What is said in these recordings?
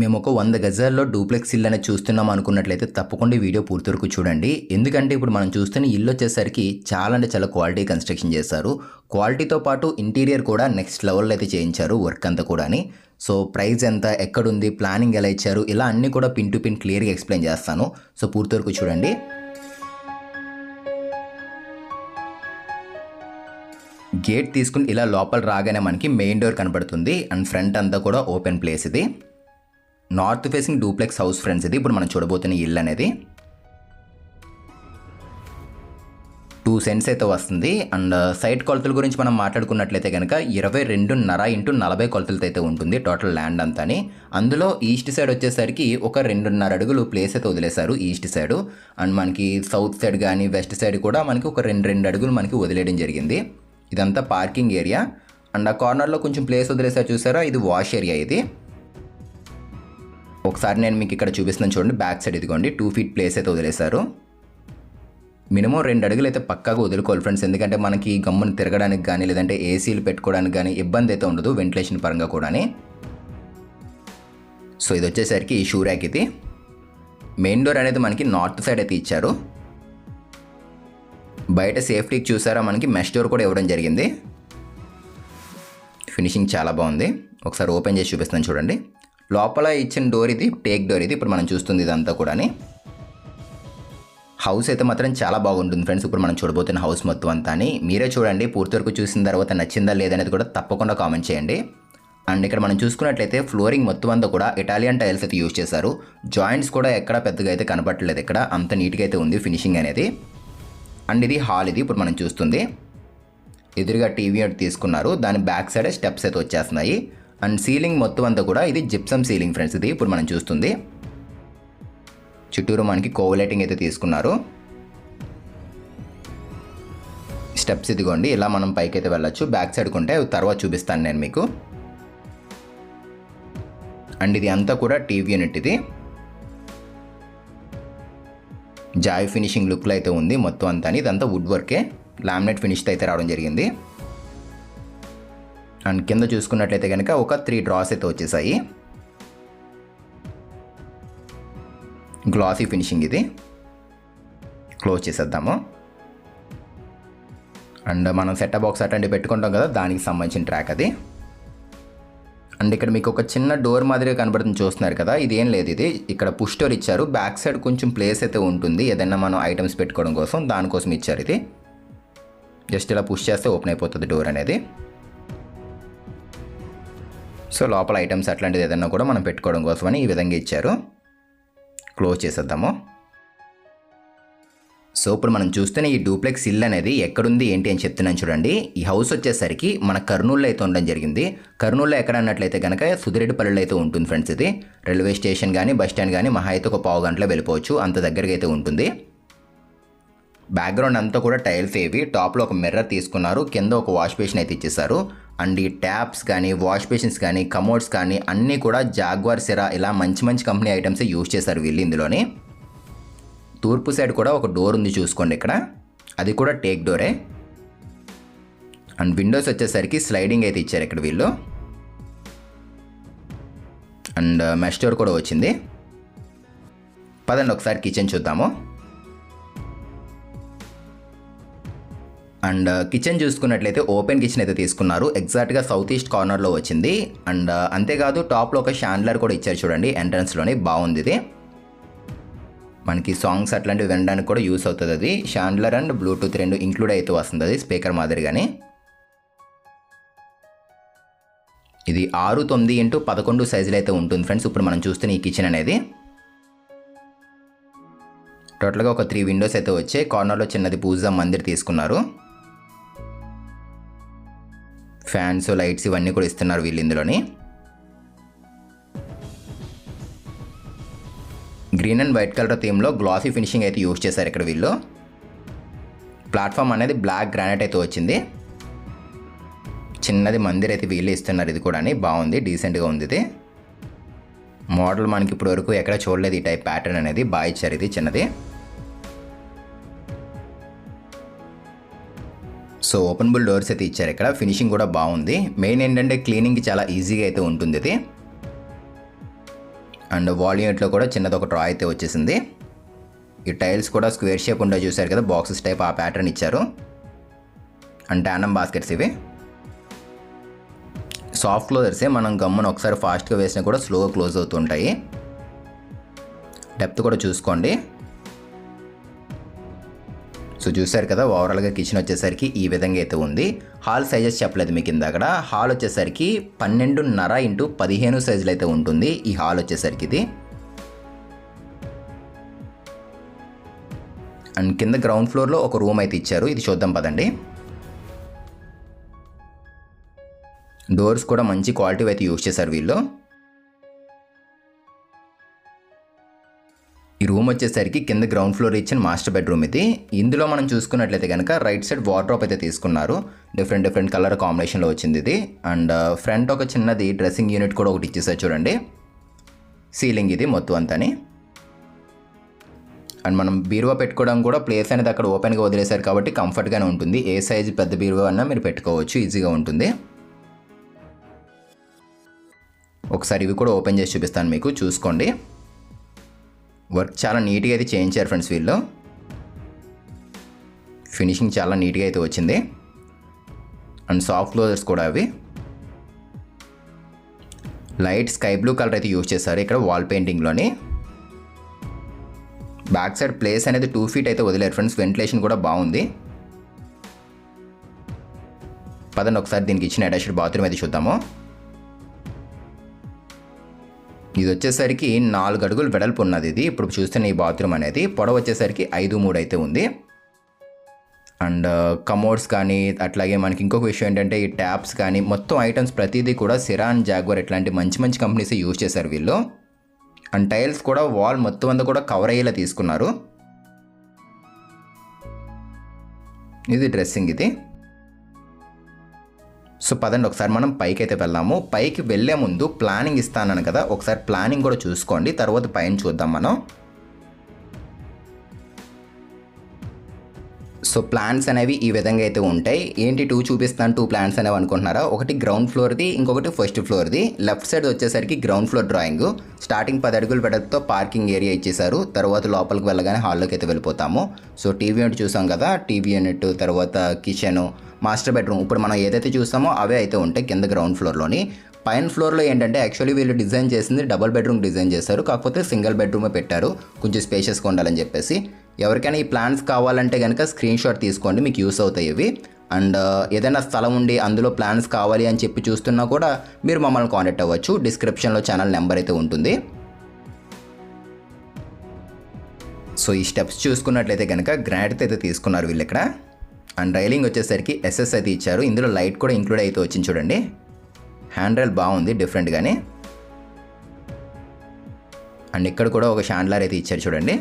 మేము ఒక వంద గజాల్లో డూప్లెక్స్ ఇల్లు అనేది చూస్తున్నాం అనుకున్నట్లయితే తప్పకుండా వీడియో పూర్తి వరకు చూడండి. ఎందుకంటే ఇప్పుడు మనం చూస్తున్న ఇల్లు వచ్చేసరికి చాలా అంటే చాలా క్వాలిటీ కన్స్ట్రక్షన్ చేశారు. క్వాలిటీతో పాటు ఇంటీరియర్ కూడా నెక్స్ట్ లెవెల్లో అయితే చేయించారు వర్క్ అంతా కూడాని. సో ప్రైస్ ఎంత ఎక్కడుంది ప్లానింగ్ ఎలా ఇచ్చారు ఇలా అన్నీ కూడా పిన్ టు పిన్ క్లియర్గా ఎక్స్ప్లెయిన్ చేస్తాను. సో పూర్తి వరకు చూడండి. గేట్ తీసుకుని ఇలా లోపల రాగానే మనకి మెయిన్ డోర్ కనబడుతుంది. అండ్ ఫ్రంట్ అంతా కూడా ఓపెన్ ప్లేస్ ఇది. North facing duplex house friends ఇది. ఇప్పుడు మనం చూడబోతున్న ఇల్లు అనేది. టూ సెంట్స్ అయితే వస్తుంది. అండ్ సైట్ కొలతల గురించి మనం మాట్లాడుకున్నట్లయితే కనుక ఇరవై రెండున్నర ఇంటూ నలభై కొలతలతో అయితే ఉంటుంది టోటల్ ల్యాండ్ అంతాని. అందులో ఈస్ట్ సైడ్ వచ్చేసరికి ఒక రెండున్నర అడుగులు ప్లేస్ అయితే వదిలేశారు ఈస్ట్ సైడ్. అండ్ మనకి సౌత్ సైడ్ కానీ వెస్ట్ సైడ్ కూడా మనకి ఒక రెండు రెండు అడుగులు మనకి వదిలేయడం జరిగింది. ఇదంతా పార్కింగ్ ఏరియా. అండ్ ఆ కార్నర్లో కొంచెం ప్లేస్ వదిలేసారు చూసారా? ఇది వాష్ ఏరియా ఇది. ఒకసారి నేను మీకు ఇక్కడ చూపిస్తున్నాను చూడండి బ్యాక్ సైడ్ ఇదిగోండి. టూ ఫీట్ ప్లేస్ అయితే వదిలేశారు. మినిమం రెండు అడుగులు అయితే పక్కాగా వదులుకోవాలి ఫ్రెండ్స్ ఎందుకంటే మనకి గమ్మును తిరగడానికి కానీ లేదంటే ఏసీలు పెట్టుకోవడానికి కానీ ఇబ్బంది అయితే ఉండదు వెంటిలేషన్ పరంగా కూడా సో ఇది వచ్చేసరికి ఈ షూ ర్యాక్ ఇది. మెయిన్ డోర్ అనేది మనకి నార్త్ సైడ్ అయితే ఇచ్చారు. బయట సేఫ్టీకి చూసారా మనకి మెష్ డోర్ కూడా ఇవ్వడం జరిగింది. ఫినిషింగ్ చాలా బాగుంది. ఒకసారి ఓపెన్ చేసి చూపిస్తాను చూడండి. లోపల ఇచ్చిన డోర్ ఇది టేక్ డోర్ ఇది ఇప్పుడు మనం చూస్తుంది ఇదంతా కూడా హౌస్ అయితే మాత్రం చాలా బాగుంటుంది ఫ్రెండ్స్. ఇప్పుడు మనం చూడబోతున్న హౌస్ మొత్తం అంతా అని మీరే చూడండి పూర్తి వరకు చూసిన తర్వాత నచ్చిందా లేదనేది కూడా తప్పకుండా కామెంట్ చేయండి. అండ్ ఇక్కడ మనం చూసుకున్నట్లయితే ఫ్లోరింగ్ మొత్తం అంతా కూడా ఇటాలియన్ టైల్స్ అయితే యూజ్ చేశారు. జాయింట్స్ కూడా ఎక్కడ పెద్దగా అయితే కనపట్టలేదు ఇక్కడ. అంత నీట్గా అయితే ఉంది ఫినిషింగ్ అనేది. అండ్ ఇది హాల్ ఇది ఇప్పుడు మనం చూస్తుంది. ఎదురుగా టీవీ అటు తీసుకున్నారు. దాని బ్యాక్ సైడ్ స్టెప్స్ అయితే వచ్చేస్తున్నాయి. అండ్ సీలింగ్ మొత్తం అంతా కూడా ఇది జిప్సమ్ సీలింగ్ ఫ్రెండ్స్ ఇది ఇప్పుడు మనం చూస్తుంది. చుట్టూరు మనకి కోవలైటింగ్ అయితే తీసుకున్నారు. స్టెప్స్ ఇదిగోండి. ఇలా మనం పైకి అయితే వెళ్ళొచ్చు. బ్యాక్ సైడ్ కొంటే తర్వాత చూపిస్తాను నేను మీకు. అండ్ ఇది అంతా కూడా టీవీ యూనిట్ ఇది. జాయ్ ఫినిషింగ్ లుక్లో అయితే ఉంది మొత్తం అంతా. ఇదంతా వుడ్ వర్కే లామినేట్ ఫినిష్తో అయితే రావడం జరిగింది. అండ్ కింద చూసుకున్నట్లయితే కనుక ఒక త్రీ డ్రాస్ అయితే వచ్చేసాయి. గ్లాసీ ఫినిషింగ్ ఇది. క్లోజ్ చేసేద్దాము. అండ్ మనం సెటప్ బాక్స్ అట్లాంటివి పెట్టుకుంటాం కదా దానికి సంబంధించిన ట్రాక్ అది. అండ్ ఇక్కడ మీకు ఒక చిన్న డోర్ మాదిరిగా కనబడుతుంది చూస్తున్నారు కదా ఇది ఏం లేదు ఇది. ఇక్కడ పుష్ డోర్ ఇచ్చారు. బ్యాక్ సైడ్ కొంచెం ప్లేస్ అయితే ఉంటుంది. ఏదైనా మనం ఐటమ్స్ పెట్టుకోవడం కోసం దానికోసం ఇచ్చారు ఇది. జస్ట్ ఇలా పుష్ చేస్తే ఓపెన్ అయిపోతుంది డోర్ అనేది. సో లోపల ఐటమ్స్ అట్లాంటిది ఏదైనా కూడా మనం పెట్టుకోవడం కోసమని ఈ విధంగా ఇచ్చారు. క్లోజ్ చేసేద్దాము. సో ఇప్పుడు మనం చూస్తున్న ఈ డూప్లెక్స్ ఇల్ అనేది ఎక్కడుంది ఏంటి అని చెప్తున్నాను చూడండి. ఈ హౌస్ వచ్చేసరికి మన కర్నూలులో అయితే ఉండడం జరిగింది. కర్నూలులో ఎక్కడ అన్నట్లయితే కనుక సుదిరెడ్డిపల్లిలో అయితే ఉంటుంది ఫ్రెండ్స్ ఇది. రైల్వే స్టేషన్ కానీ బస్ స్టాండ్ కానీ మహా అయితే ఒక పావు గంటలో వెళ్ళిపోవచ్చు. అంత దగ్గరగా అయితే ఉంటుంది. బ్యాక్గ్రౌండ్ అంతా కూడా టైల్స్ ఏవి. టాప్లో ఒక మిర్రర్ తీసుకున్నారు. కింద ఒక వాష్ బేసిన్ అయితే ఇచ్చేసారు అండ్ ఈ ట్యాప్స్ కానీ వాష్ బేసిన్స్ కానీ కమోడ్స్ కానీ అన్నీ కూడా జాగ్వార్ సిరా ఇలా మంచి మంచి కంపెనీ ఐటమ్స్ యూజ్ చేశారు వీళ్ళు ఇందులోని. తూర్పు సైడ్ కూడా ఒక డోర్ ఉంది చూసుకోండి ఇక్కడ. అది కూడా టేక్ డోరే. అండ్ విండోస్ వచ్చేసరికి స్లైడింగ్ అయితే ఇచ్చారు ఇక్కడ వీళ్ళు. అండ్ మెష్ డోర్ కూడా వచ్చింది. పదండి ఒకసారి కిచెన్ చూద్దాము. అండ్ uh, కిచెన్ చూసుకున్నట్లయితే ఓపెన్ కిచెన్ అయితే తీసుకున్నారు. ఎగ్జాక్ట్గా సౌత్ ఈస్ట్ కార్నర్లో వచ్చింది. అండ్ uh, అంతేకాదు టాప్లో ఒక షాండ్లర్ కూడా ఇచ్చారు చూడండి ఎంట్రన్స్లోనే బాగుంది ఇది. మనకి సాంగ్స్ అట్లాంటివి వినడానికి కూడా యూస్ అవుతుంది అది. షాండ్లర్ అండ్ బ్లూటూత్ రెండు ఇంక్లూడ్ అయితే వస్తుంది అది స్పీకర్ మాదిరిగానే. ఇది ఆరు తొమ్మిది ఇంటూ పదకొండు సైజులో అయితే ఉంటుంది ఫ్రెండ్స్ ఇప్పుడు మనం చూస్తున్న ఈ కిచెన్ అనేది. టోటల్గా ఒక త్రీ విండోస్ అయితే వచ్చాయి. కార్నర్లో చిన్నది పూజా మందిర్ తీసుకున్నారు. ఫ్యాన్స్ లైట్స్ ఇవన్నీ కూడా ఇస్తున్నారు వీళ్ళు ఇందులోని. గ్రీన్ అండ్ వైట్ కలర్ థీమ్లో గ్లాసీ ఫినిషింగ్ అయితే యూజ్ చేశారు ఇక్కడ వీళ్ళు. ప్లాట్ఫామ్ అనేది బ్లాక్ గ్రానైట్ అయితే వచ్చింది. చిన్నది మందిర్ అయితే వీళ్ళు ఇస్తున్నారు ఇది కూడా బాగుంది డీసెంట్గా ఉంది ఇది. మోడల్ మనకి ఇప్పుడు వరకు ఎక్కడ చూడలేదు ఈ టైప్ ప్యాటర్న్ అనేది. బాగా ఇచ్చారు ఇది చిన్నది. సో ఓపెనబుల్ డోర్స్ అయితే ఇచ్చారు ఇక్కడ. ఫినిషింగ్ కూడా బాగుంది. మెయిన్ ఏంటంటే క్లీనింగ్ చాలా ఈజీగా అయితే ఉంటుంది ఇది. అండ్ వాల్యూట్లో కూడా చిన్నది ఒక డ్రా అయితే వచ్చేసింది. ఈ టైల్స్ కూడా స్క్వేర్ షేప్ ఉండే చూసారు కదా బాక్సెస్ టైప్ ఆ ప్యాటర్న్ ఇచ్చారు. అండ్ టానం బాస్కెట్స్ ఇవి. సాఫ్ట్ క్లోజర్సే మనం గమ్మున ఒకసారి ఫాస్ట్గా వేసినా కూడా స్లోగా క్లోజ్ అవుతుంటాయి. డెప్త్ కూడా చూసుకోండి. సో చూసారు కదా ఓవరాల్గా కిచెన్ వచ్చేసరికి ఈ విధంగా అయితే ఉంది. హాల్ సైజెస్ చెప్పలేదు మీకు ఇందాక హాల్ వచ్చేసరికి పన్నెండున్నర ఇంటూ పదిహేను సైజులు అయితే ఉంటుంది ఈ హాల్ వచ్చేసరికి ఇది. అండ్ కింద గ్రౌండ్ ఫ్లోర్లో ఒక రూమ్ అయితే ఇచ్చారు. ఇది చూద్దాం పదండి. డోర్స్ కూడా మంచి క్వాలిటీ అయితే యూజ్ చేశారు వీళ్ళు. ఈ రూమ్ వచ్చేసరికి కింద గ్రౌండ్ ఫ్లోర్ ఇచ్చిన మాస్టర్ బెడ్రూమ్ ఇది. ఇందులో మనం చూసుకున్నట్లయితే కనుక రైట్ సైడ్ వార్డ్రోప్ అయితే తీసుకున్నారు. డిఫరెంట్ డిఫరెంట్ కలర్ కాంబినేషన్లో వచ్చింది ఇది. అండ్ ఫ్రంట్ uh, ఒక చిన్నది డ్రెస్సింగ్ యూనిట్ కూడా ఒకటి ఇచ్చేసారు చూడండి. సీలింగ్ ఇది మొత్తం అంతాని. అండ్ మనం బీరువా పెట్టుకోవడం కూడా ప్లేస్ అనేది అక్కడ ఓపెన్గా వదిలేశారు కాబట్టి కంఫర్ట్గానే ఉంటుంది. ఏ సైజ్ పెద్ద బీరువా అన్నా మీరు పెట్టుకోవచ్చు. ఈజీగా ఉంటుంది. ఒకసారి ఇవి కూడా ఓపెన్ చేసి చూపిస్తాను మీకు. చూసుకోండి. వర్క్ చాలా నీట్గా అయితే చేయించారు ఫ్రెండ్స్ వీళ్ళు. ఫినిషింగ్ చాలా నీట్గా అయితే వచ్చింది. అండ్ సాఫ్ట్ క్లోజర్స్ కూడా అవి. లైట్ స్కై బ్లూ కలర్ అయితే యూజ్ చేశారు ఇక్కడ వాల్ పెయింటింగ్లోని. బ్యాక్ సైడ్ ప్లేస్ అనేది టూ ఫీట్ అయితే వదిలేరు ఫ్రెండ్స్ వెంటిలేషన్ కూడా బాగుంది. పదండి ఒకసారి దీనికి ఇచ్చిన అటాచ్డ్ బాత్రూమ్ అయితే చూద్దాము. ఇది వచ్చేసరికి నాలుగు అడుగులు వెడల్పు ఉన్నది ఇది. ఇప్పుడు చూస్తున్న ఈ బాత్రూమ్ అనేది. పొడవ వచ్చేసరికి ఐదు మూడు అయితే ఉంది. అండ్ uh, కమోడ్స్ కానీ అట్లాగే మనకి ఇంకొక విషయం ఏంటంటే ఈ ట్యాప్స్ కానీ మొత్తం ఐటమ్స్ ప్రతిదీ కూడా సిరాన్ జాగ్వర్ ఇట్లాంటి మంచి మంచి కంపెనీస్ యూజ్ చేశారు వీళ్ళు. అండ్ టైల్స్ కూడా వాల్ మొత్తం అంతా కూడా కవర్ అయ్యేలా తీసుకున్నారు. ఇది డ్రెస్సింగ్ ఇది. సో పదండి ఒకసారి మనం పైకి అయితే వెళ్ళాము పైకి వెళ్ళే ముందు ప్లానింగ్ ఇస్తానని కదా ఒకసారి ప్లానింగ్ కూడా చూసుకోండి. తర్వాత పైన చూద్దాం మనం. సో ప్లాన్స్ అనేవి ఈ విధంగా అయితే ఉంటాయి. ఏంటి టూ చూపిస్తాను టూ ప్లాన్స్ అనేవి అనుకుంటున్నారా? ఒకటి గ్రౌండ్ ఫ్లోర్ది ఇంకొకటి ఫస్ట్ ఫ్లోర్ది లెఫ్ట్ సైడ్ వచ్చేసరికి గ్రౌండ్ ఫ్లోర్ డ్రాయింగ్ స్టార్టింగ్ పది అడుగులు పెడతో పార్కింగ్ ఏరియా ఇచ్చేసారు తర్వాత లోపలికి వెళ్ళగానే హాల్లోకి అయితే వెళ్ళిపోతాము. సో టీవీ యూనిట్ చూసాం కదా టీవీ యూనిట్ తర్వాత కిచెన్ మాస్టర్ బెడ్రూమ్. ఇప్పుడు మనం ఏదైతే చూస్తామో అవే అయితే ఉంటాయి కింద గ్రౌండ్ ఫ్లోర్లోని. పైన ఫ్లోర్లో ఏంటంటే యాక్చువల్లీ వీళ్ళు డిజైన్ చేసింది డబుల్ బెడ్రూమ్ డిజైన్ చేశారు. కాకపోతే సింగిల్ బెడ్రూమే పెట్టారు. కొంచెం స్పేషియస్గా ఉండాలని చెప్పేసి. ఎవరికైనా ఈ ప్లాన్స్ కావాలంటే కనుక స్క్రీన్ షాట్ తీసుకోండి. మీకు యూస్ అవుతాయి ఇవి. అండ్ uh, ఏదైనా స్థలం ఉండి అందులో ప్లాన్స్ కావాలి అని చెప్పి చూస్తున్నా కూడా మీరు మమ్మల్ని కాంటాక్ట్ అవ్వచ్చు. డిస్క్రిప్షన్లో ఛానల్ నెంబర్ అయితే ఉంటుంది. సో ఈ స్టెప్స్ చూసుకున్నట్లయితే కనుక గ్రాండ్ అయితే తీసుకున్నారు వీళ్ళు ఇక్కడ అండ్ రైలింగ్ వచ్చేసరికి ఎస్ఎస్ అయితే ఇచ్చారు. ఇందులో లైట్ కూడా ఇంక్లూడ్ అయితే వచ్చింది చూడండి. హ్యాండ్ రైల్ బాగుంది డిఫరెంట్గానే అండ్ ఇక్కడ కూడా ఒక షాండ్లర్ అయితే ఇచ్చారు చూడండి.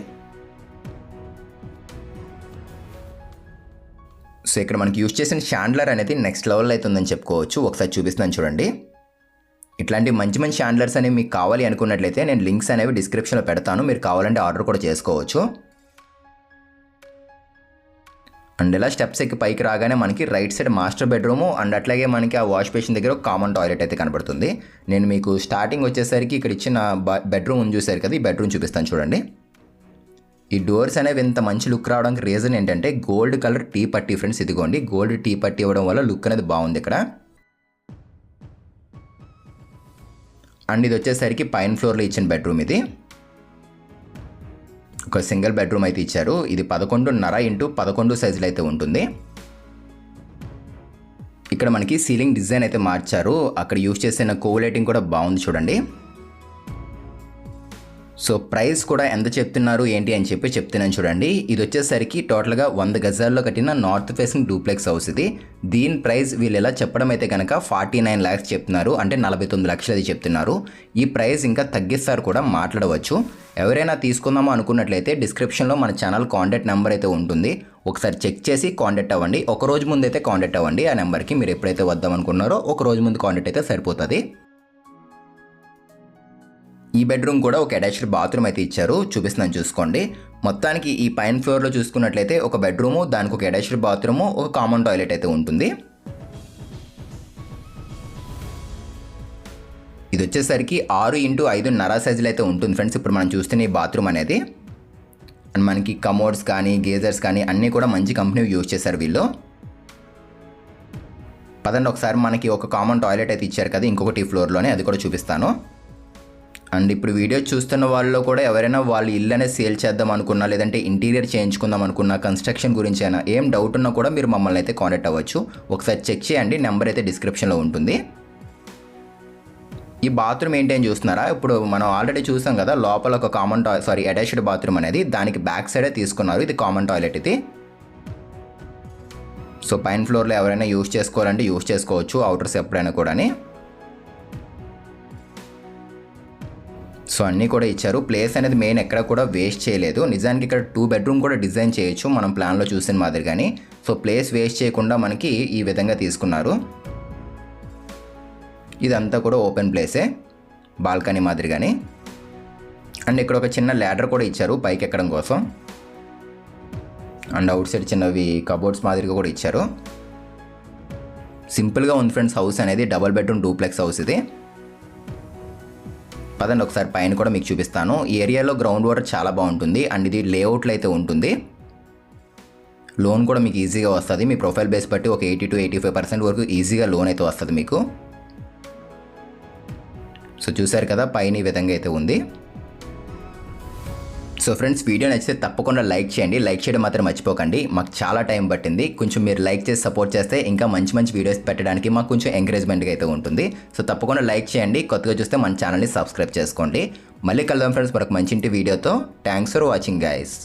సో ఇక్కడ మనకి యూజ్ చేసిన షాండ్లర్ అనేది నెక్స్ట్ లెవెల్ అయితే ఉందని చెప్పుకోవచ్చు. ఒకసారి చూపిస్తున్నాను చూడండి. ఇట్లాంటి మంచి మంచి షాండ్లర్స్ అనేవి మీకు కావాలి అనుకున్నట్లయితే నేను లింక్స్ అనేవి డిస్క్రిప్షన్లో పెడతాను. మీరు కావాలంటే ఆర్డర్ కూడా చేసుకోవచ్చు. అండ్ ఇలా స్టెప్స్ ఎక్కి పైకి రాగానే మనకి right side master bedroom and అట్లాగే మనకి ఆ వాష్ బేసిన్ దగ్గర ఒక కామన్ టాయిలెట్ అయితే కనబడుతుంది. నేను మీకు స్టార్టింగ్ వచ్చేసరికి ఇక్కడ ఇచ్చిన బెడ్రూమ్ ఉంది చూసారు కదా ఈ బెడ్రూమ్ చూపిస్తాను చూడండి. ఈ డోర్స్ అనేవి ఇంత మంచి లుక్ రావడానికి రీజన్ ఏంటంటే గోల్డ్ కలర్ టీ పట్టి ఫ్రెండ్స్ ఇదిగోండి. గోల్డ్ టీ పట్టి ఇవ్వడం వల్ల లుక్ అనేది బాగుంది ఇక్కడ. అండ్ ఇది వచ్చేసరికి పైన ఫ్లోర్లో ఇచ్చిన బెడ్రూమ్ ఇది. ఒక సింగిల్ బెడ్రూమ్ అయితే ఇచ్చారు. ఇది పదకొండున్నర ఇంటూ పదకొండు సైజులో అయితే ఉంటుంది. ఇక్కడ మనకి సీలింగ్ డిజైన్ అయితే మార్చారు. అక్కడ యూజ్ చేసిన కోవులైటింగ్ కూడా బాగుంది చూడండి. సో ప్రైస్ కూడా ఎంత చెప్తున్నారు ఏంటి అని చెప్పి చెప్తున్నాను చూడండి. ఇది వచ్చేసరికి టోటల్గా వంద గజాల్లో కట్టిన నార్త్ ఫేసింగ్ డూప్లెక్స్ హౌస్ ఇది. దీని ప్రైస్ వీళ్ళు ఎలా చెప్పడం అయితే కనుక ఫార్టీ నైన్ ల్యాక్స్ చెప్తున్నారు. అంటే నలభై తొమ్మిది లక్షలు అది చెప్తున్నారు. ఈ ప్రైస్ ఇంకా తగ్గిస్తారు కూడా మాట్లాడవచ్చు. ఎవరైనా తీసుకుందామో అనుకున్నట్లయితే డిస్క్రిప్షన్లో మన ఛానల్ కాంటాక్ట్ నెంబర్ అయితే ఉంటుంది. ఒకసారి చెక్ చేసి కాంటాక్ట్ అవ్వండి. ఒక రోజు ముందు అయితే కాంటాక్ట్ అవ్వండి. ఆ నెంబర్కి మీరు ఎప్పుడైతే వద్దాం అనుకున్నారో ఒక రోజు ముందు కాంటాక్ట్ అయితే సరిపోతుంది. ఈ బెడ్రూమ్ కూడా ఒక అటాచ్డ్ బాత్రూమ్ అయితే ఇచ్చారు. చూపిస్తున్నాను చూసుకోండి. మొత్తానికి ఈ పైన ఫ్లోర్లో చూసుకున్నట్లయితే ఒక బెడ్రూము దానికి ఒక అటాచ్డ్ బాత్రూము ఒక కామన్ టాయిలెట్ అయితే ఉంటుంది. ఇది వచ్చేసరికి ఆరు ఇంటూ ఐదు నర సైజులు అయితే ఉంటుంది ఫ్రెండ్స్. ఇప్పుడు మనం చూస్తున్న ఈ బాత్రూమ్ అనేది. అండ్ మనకి కమోడ్స్ కానీ గేజర్స్ కానీ అన్నీ కూడా మంచి కంపెనీ యూజ్ చేశారు వీళ్ళు. పదండి ఒకసారి మనకి ఒక కామన్ టాయిలెట్ అయితే ఇచ్చారు కదా ఇంకొకటి ఫ్లోర్లోనే అది కూడా చూపిస్తాను. అండ్ ఇప్పుడు వీడియో చూస్తున్న వాళ్ళలో కూడా ఎవరైనా వాళ్ళ ఇల్లు అనేది సేల్ చేద్దాం అనుకున్నా లేదంటే ఇంటీరియర్ చేయించుకుందాం అనుకున్నా కన్స్ట్రక్షన్ గురించి అయినా ఏం డౌట్ ఉన్నా కూడా మీరు మమ్మల్ని అయితే కాంటాక్ట్ అవ్వచ్చు. ఒకసారి చెక్ చేయండి నెంబర్ అయితే డిస్క్రిప్షన్లో ఉంటుంది. ఈ బాత్రూమ్ మెయింటైన్ చూస్తున్నారా? ఇప్పుడు మనం ఆల్రెడీ చూసాం కదా లోపల ఒక కామన్ టాయ్ సారీ అటాచ్డ్ బాత్రూమ్ అనేది. దానికి బ్యాక్ సైడే తీసుకున్నారు. ఇది కామన్ టాయిలెట్ ఇది. సో పైన ఫ్లోర్లో ఎవరైనా యూస్ చేసుకోవాలంటే యూస్ చేసుకోవచ్చు అవుటర్స్ ఎప్పుడైనా కూడాని. సో అన్నీ కూడా ఇచ్చారు. ప్లేస్ అనేది మెయిన్ ఎక్కడ కూడా వేస్ట్ చేయలేదు. నిజానికి ఇక్కడ టూ బెడ్రూమ్ కూడా డిజైన్ చేయొచ్చు. మనం ప్లాన్లో చూసిన మాదిరిగానే. సో ప్లేస్ వేస్ట్ చేయకుండా మనకి ఈ విధంగా తీసుకున్నారు. ఇదంతా కూడా ఓపెన్ ప్లేసే. బాల్కనీ మాదిరిగాని. అండ్ ఇక్కడ ఒక చిన్న ల్యాడర్ కూడా ఇచ్చారు పైకి ఎక్కడం కోసం. అండ్ అవుట్ సైడ్ చిన్నవి కబోర్డ్స్ మాదిరిగా కూడా ఇచ్చారు. సింపుల్గా ఉంది ఫ్రెండ్స్ హౌస్ అనేది. డబల్ బెడ్రూమ్ డూప్లెక్స్ హౌస్ ఇది. పదండి ఒకసారి పైన కూడా మీకు చూపిస్తాను. ఈ ఏరియాలో గ్రౌండ్ వాటర్ చాలా బాగుంటుంది. అండ్ ఇది లేఅవుట్లో అయితే ఉంటుంది. లోన్ కూడా మీకు ఈజీగా వస్తుంది. మీ ప్రొఫైల్ బేస్ బట్టి ఒక eighty to eighty five percent వరకు ఈజీగా లోన్ అయితే వస్తుంది మీకు. సో చూసారు కదా పైన ఈ విధంగా అయితే ఉంది. సో ఫ్రెండ్స్ వీడియో నచ్చితే తప్పకుండా లైక్ చేయండి. లైక్ చేయడం మాత్రం మర్చిపోకండి. మాకు చాలా టైం పట్టింది. కొంచెం మీరు లైక్ చేసి సపోర్ట్ చేస్తే ఇంకా మంచి మంచి వీడియోస్ పెట్టడానికి మాకు కొంచెం ఎంకరేజ్మెంట్గా అయితే ఉంటుంది. సో తప్పకుండా లైక్ చేయండి. కొత్తగా చూస్తే మన ఛానల్ని సబ్స్క్రైబ్ చేసుకోండి. మళ్ళీ కలుద్దాం ఫ్రెండ్స్ మరొక మంచి ఇంటి వీడియోతో. Thanks for watching guys